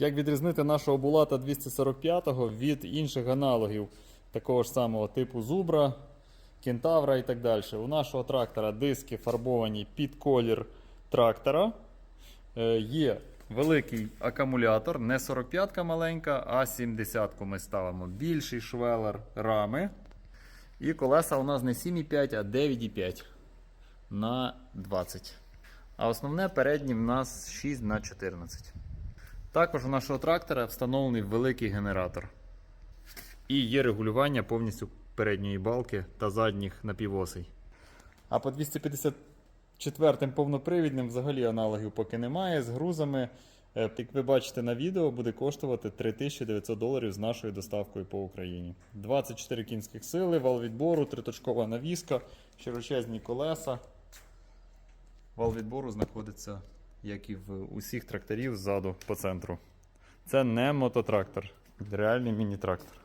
Як відрізнити нашого Булата 245 від інших аналогів такого ж самого типу Зубра, Кентавра і так далі. У нашого трактора диски фарбовані під колір трактора. Е, Є великий акумулятор, не 45-ка маленька, а 70-ку ми ставимо. Більший швелер рами. І колеса у нас не 7,5, а 9,5 на 20. А основне переднє в нас 6 на 14. Також у нашого трактора встановлений великий генератор. І є регулювання повністю передньої балки та задніх напівосей. А по 254 повнопривідним взагалі аналогів поки немає. З грузами, е, як ви бачите на відео, буде коштувати 3900 доларів з нашою доставкою по Україні. 24 кінських сили, вал відбору, триточкова навіска, широчезні колеса. Вал відбору знаходиться, як і в усіх тракторів ззаду по центру. Це не мототрактор, реальний міні-трактор.